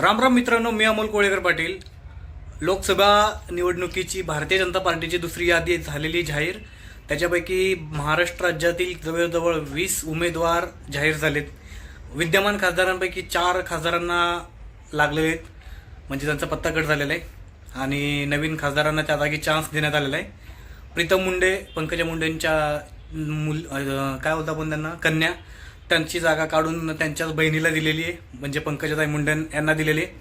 राम राम मित्रांनो मी अमोल कोळेकर पाटील. लोकसभा निवडणुकीची भारतीय जनता पार्टीची दुसरी यादी झालेली जाहीर. त्याच्यापैकी महाराष्ट्र राज्यातील जवळजवळ वीस उमेदवार जाहीर झालेत. विद्यमान खासदारांपैकी चार खासदारांना लागले आहेत. म्हणजे त्यांचा पत्ता कट झालेला आहे. आणि नवीन खासदारांना त्या जागी चान्स देण्यात आलेला आहे. प्रीतम मुंडे पंकजा मुंडेंच्या मुल काय होतं आपण त्यांना? कन्या. त्यांची जागा काढून त्यांच्याच बहिणीला दिलेली आहे म्हणजे पंकजाताई मुंडे यांना दिलेली आहे.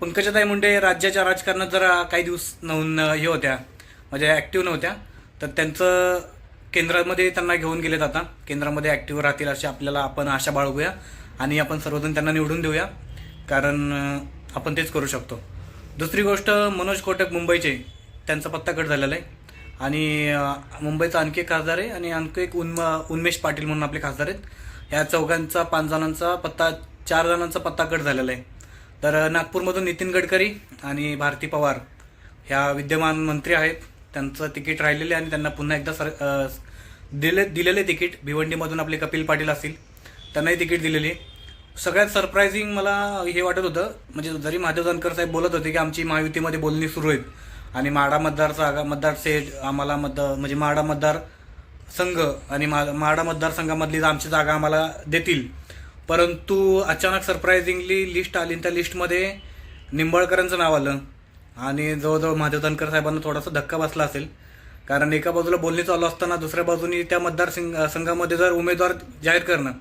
पंकजाताई मुंडे राज्याच्या राजकारणात जरा काही दिवस नवून हे होत्या म्हणजे ॲक्टिव्ह नव्हत्या. तर त्यांचं केंद्रामध्ये त्यांना घेऊन गेलेत आता. केंद्रामध्ये ॲक्टिव्ह राहतील अशी आपल्याला आपण आशा बाळगूया आणि आपण सर्वजण त्यांना निवडून देऊया. कारण आपण तेच करू शकतो. दुसरी गोष्ट मनोज कोटक मुंबईचे. त्यांचा पत्ता कट झालेला आहे. आणि मुंबईचा आणखी एक खासदार आहे आणि आणखी एक उन्म उन्मेष पाटील म्हणून आपले खासदार आहेत. ह्या चौघांचा पाच जणांचा पत्ता चार जणांचा पत्ता कट झालेला आहे. तर नागपूरमधून नितीन गडकरी आणि भारती पवार ह्या विद्यमान मंत्री आहेत. त्यांचं तिकीट राहिलेले आणि त्यांना पुन्हा एकदा सर दिले दिलेले तिकीट. भिवंडीमधून आपले कपिल पाटील असतील त्यांनाही तिकीट दिलेली आहे. सगळ्यात सरप्रायझिंग मला हे वाटत होतं म्हणजे जरी महादेव जानकर साहेब बोलत होते की आमची महायुतीमध्ये बोलणी सुरू आहेत आणि माडा मतदारचा मतदार सेट आम्हाला मत म्हणजे माडा मतदार संघ आणि मा माडा मतदारसंघामधली आमची जागा आम्हाला देतील. परंतु अचानक सरप्रायझिंगली लिस्ट आली आणि त्या लिस्टमध्ये निंबाळकरांचं नाव आलं. आणि जवळजवळ महादेव धनकर साहेबांना थोडासा धक्का बसला असेल. कारण एका बाजूला बोलणी चालू असताना दुसऱ्या बाजूनी त्या मतदार संघामध्ये जर उमेदवार जाहीर करणं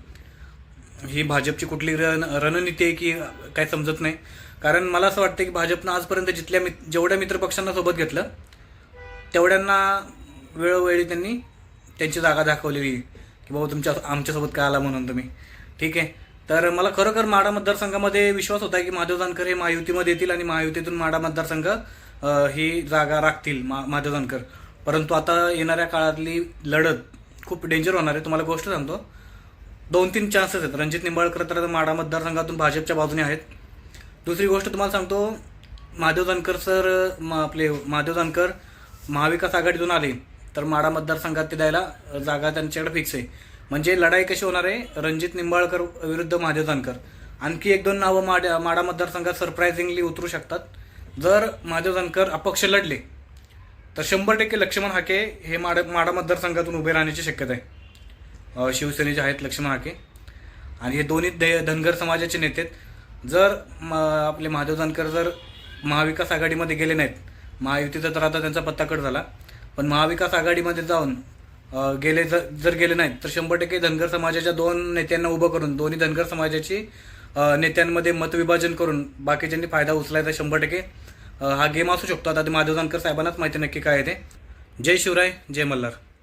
ही भाजपची कुठली रण रणनीती आहे की काय समजत नाही. कारण मला असं वाटतं की भाजपनं आजपर्यंत जिथल्या मित जेवढ्या मित्रपक्षांना सोबत घेतलं तेवढ्यांना वेळोवेळी त्यांनी त्यांची जागा दाखवलेली की बाबा तुमच्या आमच्यासोबत काय आला म्हणून तुम्ही. ठीक आहे? तर मला खरोखर माडा मतदारसंघामध्ये विश्वास होता की महादेव जानकर हे महायुतीमध्ये येतील आणि महायुतीतून माडा मतदारसंघ ही जागा राखतील मा महादेव जानकर. परंतु आता येणाऱ्या काळातली लढत खूप डेंजर होणार आहे. तुम्हाला गोष्ट सांगतो. दोन तीन चान्सेस आहेत. रणजित निंबाळकर तर माडा मतदारसंघातून भाजपच्या बाजूने आहेत. दुसरी गोष्ट तुम्हाला सांगतो महादेव जानकर सर म आपले महादेव जानकर महाविकास आघाडीतून आले. तर माडा मतदारसंघात ते द्यायला जागा त्यांच्याकडे फिक्स आहे. म्हणजे लढाई कशी होणार आहे? रणजित निंबाळकर विरुद्ध महादेव जानकर. आणखी एक दोन नावं माड्या माडा मतदारसंघात सरप्रायझिंगली उतरू शकतात. जर महादेव जानकर अपक्ष लढले तर शंभर टक्के लक्ष्मण हाके हे माडा माडा मतदारसंघातून उभे राहण्याची शक्यता आहे. शिवसेनेचे आहेत लक्ष्मण हाके. आणि हे दोन्ही धे धनगर समाजाचे नेते जर म आपले महादेव जानकर जर महाविकास आघाडीमध्ये गेले नाहीत महायुतीचा तर आता त्यांचा पत्ता कट झाला. पण महाविकास आघाडीमध्ये जाऊन गेले जर जर गेले नाहीत तर शंभर टक्के धनगर समाजाच्या दोन नेत्यांना उभं करून दोन्ही धनगर समाजाची नेत्यांमध्ये मतविभाजन करून बाकीच्यांनी फायदा उचलायचा शंभर टक्के. हा गेम असू शकतो. आता ते महादेव जानकर साहेबांनाच माहिती नक्की काय आहे ते. जय शिवराय जय मल्हार.